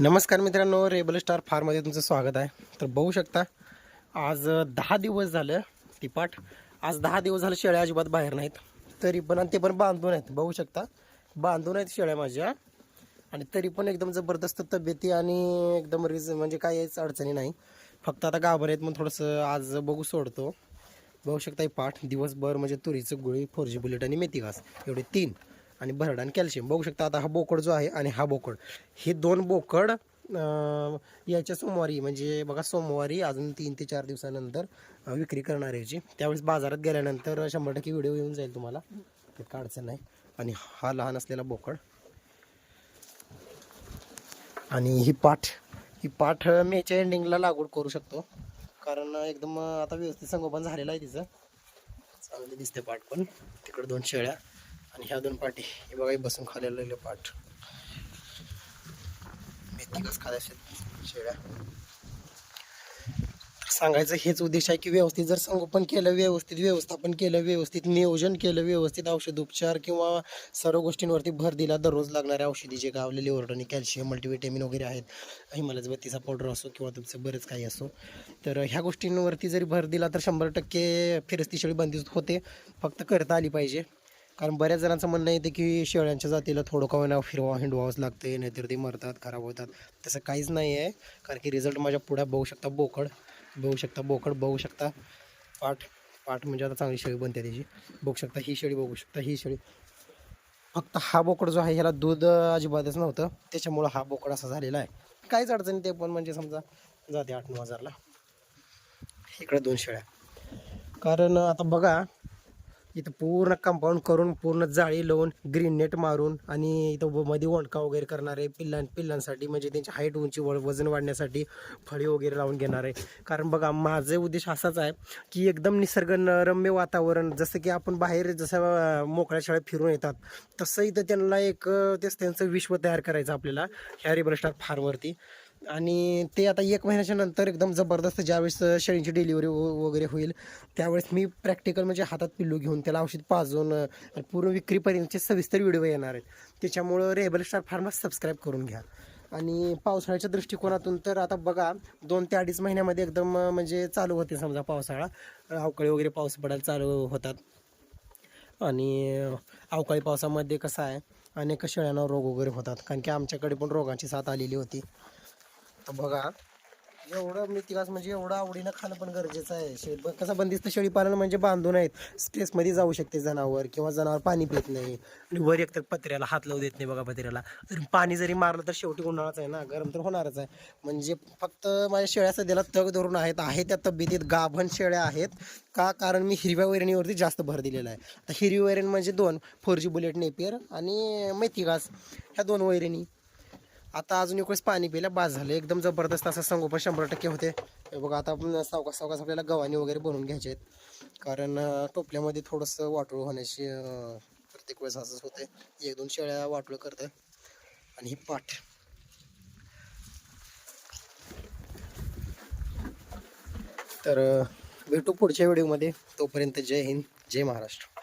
नमस्कार मित्रांनो rebel star फार्ममध्ये तुमचं स्वागत आहे. तर बघू शकता आज दहा दिवस झालं टिपाट आज दहा दिवस झालं शेळ्या अजिबात बाहेर नाहीत. तरी पण आणि ते पण बांधून आहेत. बघू शकता बांधून आहेत शेळ्या माझ्या. आणि तरी पण एकदम जबरदस्त तब्येती आणि एकदम रिज म्हणजे काहीच अडचणी नाही. फक्त आता गाभर आहेत मग थोडंसं आज बघू सोडतो. बघू शकता ही पाठ. दिवसभर म्हणजे तुरीचं गुळी फोर जी बुलेट आणि मेथी घास एवढे तीन. आणि भरड आणि कॅल्शियम. बघू शकता आता हा बोकड जो आहे आणि हा बोकड. हे दोन बोकड याच्या सोमवारी म्हणजे बघा सोमवारी अजून तीन ते चार दिवसानंतर विक्री करणार याची. त्यावेळेस बाजारात गेल्यानंतर शंभर टक्के व्हिडिओ येऊन जाईल तुम्हाला. ते अडचण नाही. आणि हा लहान असलेला बोकड. आणि ही पाठ ही पाठ मेच्या एंडिंगला लागवड करू शकतो. कारण एकदम आता व्यवस्थित संगोपन झालेलं आहे तिचं. चांगली दिसते पाठ पण. तिकडे दोन शेळ्या. आणि ह्या दोन पाठी हे बघा हे बसून खाल्लेले पाठ. मेथी कस शेळ्या. सांगायचं हेच उद्देश आहे की व्यवस्थित जर संगोपन केलं व्यवस्थित व्यवस्थापन केलं व्यवस्थित नियोजन केलं व्यवस्थित औषध उपचार किंवा सर्व गोष्टींवरती भर दिला दररोज लागणाऱ्या औषधी जे गावलेले ओरडणी कॅल्शियम मल्टीव्हिटॅमिन वगैरे आहेत हिमालयाचा बत्तीचा पावडर असो किंवा तुमचं बरंच काही असो. तर ह्या गोष्टींवरती जरी भर दिला तर शंभर टक्के फिरस्ती शेळी बंदिस्त होते. फक्त करता आली पाहिजे. कारण बऱ्याच जणांचं म्हणणं येतं की शेळ्यांच्या जातीला थोडं का होईना फिरवा हिंडवावंच लागते नाहीतर ते मरतात खराब होतात. तसं काहीच नाही आहे कारण की रिझल्ट माझ्या पुढे बघू शकता बोकड बघू शकता बोकड बघू शकता पाठ पाठ म्हणजे आता चांगली शेळी बनते त्याची. बघू शकता ही शेळी बघू शकता ही शेळी. फक्त हा बोकड जो आहे ह्याला दूध अजिबातच नव्हतं. त्याच्यामुळं हा बोकड असा झालेला आहे. काहीच अडचणी ते पण म्हणजे समजा जाते आठ नऊ हजारला. इकडे दोन शेळ्या. कारण आता बघा इथं पूर्ण कंपाऊंड करून पूर्ण जाळी लावून ग्रीन नेट मारून आणि इथं मध्ये वणका वगैरे करणार आहे. पिल्लां पिल्लांसाठी म्हणजे त्यांची हाईट उंची व वजन वाढण्यासाठी फळी वगैरे लावून घेणार आहे. कारण बघा माझे उद्देश असाच आहे की एकदम निसर्गरम्य वातावरण जसं की आपण बाहेर जसं मोकळ्या शाळेत फिरून येतात तसं इथं त्यांना एक तेच त्यांचं विश्व तयार करायचं आपल्याला ह्या रिबल फारवरती. आणि ते आता एक महिन्याच्या नंतर एकदम जबरदस्त ज्यावेळेस शेळींची डिलिव्हरी वगैरे होईल त्यावेळेस मी प्रॅक्टिकल म्हणजे हातात पिल्लू घेऊन त्याला औषध पाजून पूर्ण विक्रीपर्यंतचे सविस्तर व्हिडिओ येणार आहेत. त्याच्यामुळं रेबल स्टार फार्मा सबस्क्राईब करून घ्या. आणि पावसाळ्याच्या दृष्टिकोनातून तर आता बघा दोन ते अडीच महिन्यामध्ये एकदम म्हणजे चालू होते समजा पावसाळा. अवकाळी वगैरे पाऊस पडायला चालू होतात. आणि अवकाळी पावसामध्ये कसं आहे अनेक शेळ्यांना रोग वगैरे होतात. कारण की आमच्याकडे पण रोगांची साथ आलेली होती. आता बघा. एवढं मिथिकास म्हणजे एवढं आवडीनं खाणं पण गरजेचं आहे. शे कसं बंदिस्त शेळी पालन म्हणजे बांधून आहेत. स्ट्रेसमध्ये जाऊ शकते जनावर किंवा जनावर पाणी पित नाही. आणि वर एकतर पत्र्याला हात लावू देत नाही बघा पत्र्याला. पाणी जरी मारलं तर शेवटी उन्हाळाच आहे ना. गरम तर होणारच आहे. म्हणजे फक्त माझ्या शेळ्या सध्याला तग धरून आहेत. आहे त्या तब्येतीत गाभण शेळ्या आहेत. का? कारण मी हिरव्या वैरणीवरती जास्त भर दिलेला आहे. आता हिरवी वैरण म्हणजे दोन. फोर जी बुलेट नेपियर आणि मेथी घास ह्या दोन वैरणी. आता अजून एक वेळेस पाणी पिलं बाद झालं. एकदम जबरदस्त असं संगोपन शंभर टक्के होते. हे बघा आता आपण सावकाश सावकाश आपल्याला गव्हाणी वगैरे बनवून घ्यायचे आहेत. कारण टोपल्यामध्ये थोडंसं वाटोळ होण्याची प्रत्येक वेळेस असंच होते. एक दोन शेळ्या वाटोळ करतं. आणि ही पाठ तर भेटू पुढच्या व्हिडिओमध्ये. तोपर्यंत जय हिंद जय महाराष्ट्र.